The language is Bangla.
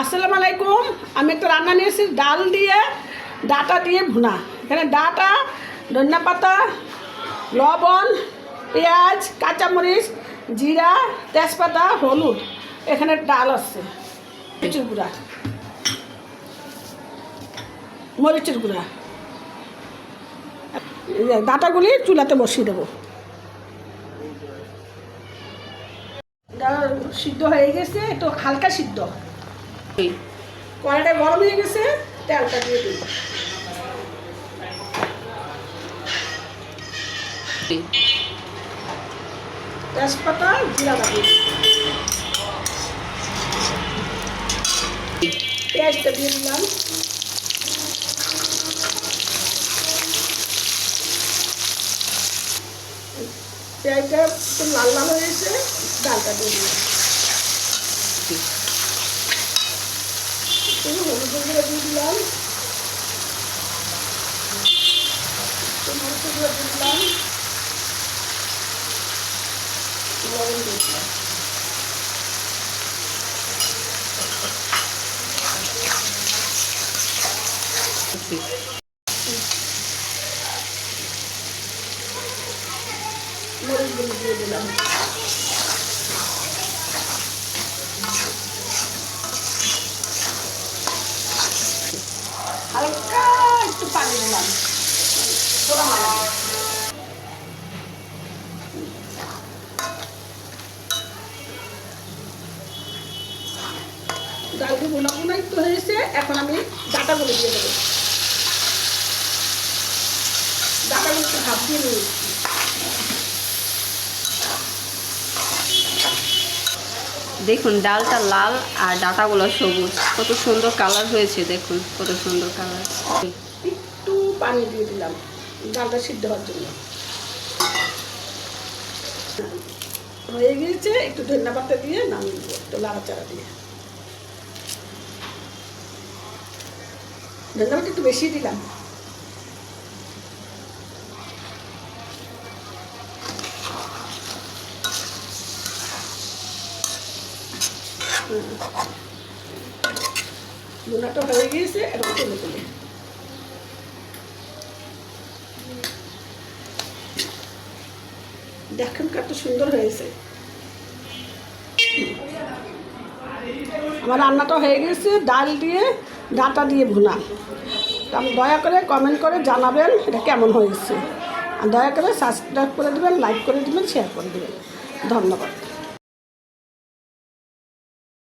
আসসালামু আলাইকুম। আমি একটা রান্না নিয়েছি ডাল দিয়ে, ডাটা দিয়ে ভুনা। এখানে ডাটা, ধনিয়া পাতা, লবণ, পেঁয়াজ, কাঁচামরিচ, জিরা, তেজপাতা, হলুদ। এখানে ডাল আছে। মরিচের গুঁড়া। মরিচের গুঁড়া। ডাটাগুলি চুলাতে বসিয়ে দেবো। ডাল সিদ্ধ হয়ে গেছে, একটু হালকা সিদ্ধ। কড়াইটা গরম হয়ে গেছে, তেলটা দিয়ে দিই তেজপাতা জিরা বাটি পেঁয়াজটা দিয়ে দিলাম। পেঁয়াজটা একটু লাল লাল হয়ে গেছে, ডালটা দিয়ে দিলাম। একটু হলুদ গুঁড়ো দিয়ে দিলাম একটু মরিচের গুঁড়ো দিয়ে মরিচ দিয়ে দিলাম হালকা একটু হয়েছে এখন আমি ডাটাগুলো দিয়ে দেবো ডাটাগুলো একটু ভাপ দিয়ে দেখুন, ডালটা লাল আর ডাটাগুলো সবুজ। কত সুন্দর কালার হয়েছে, দেখুন, কত সুন্দর কালার একটু পানি দিয়ে দিলাম। ডালটা সিদ্ধ হওয়ার জন্য। হয়ে গিয়েছে, একটু ধনিয়া পাতা দিয়ে নামিয়ে দেবো একটু লাড়াচাড়া দিয়ে। ধনিয়া পাতা একটু বেশি দিলাম। বোনাটা হয়ে গিয়েছে এরকম তুলে তুলে। দেখেন কত সুন্দর হয়েছে। আমার রান্নাটা হয়ে গেছে, ডাল দিয়ে, ডাটা দিয়ে ভুনা। আপনি দয়া করে কমেন্ট করে জানাবেন এটা কেমন হয়েছে। আর দয়া করে সাবস্ক্রাইব করে দেবেন লাইক করে দেবেন শেয়ার করে দেবেন। ধন্যবাদ।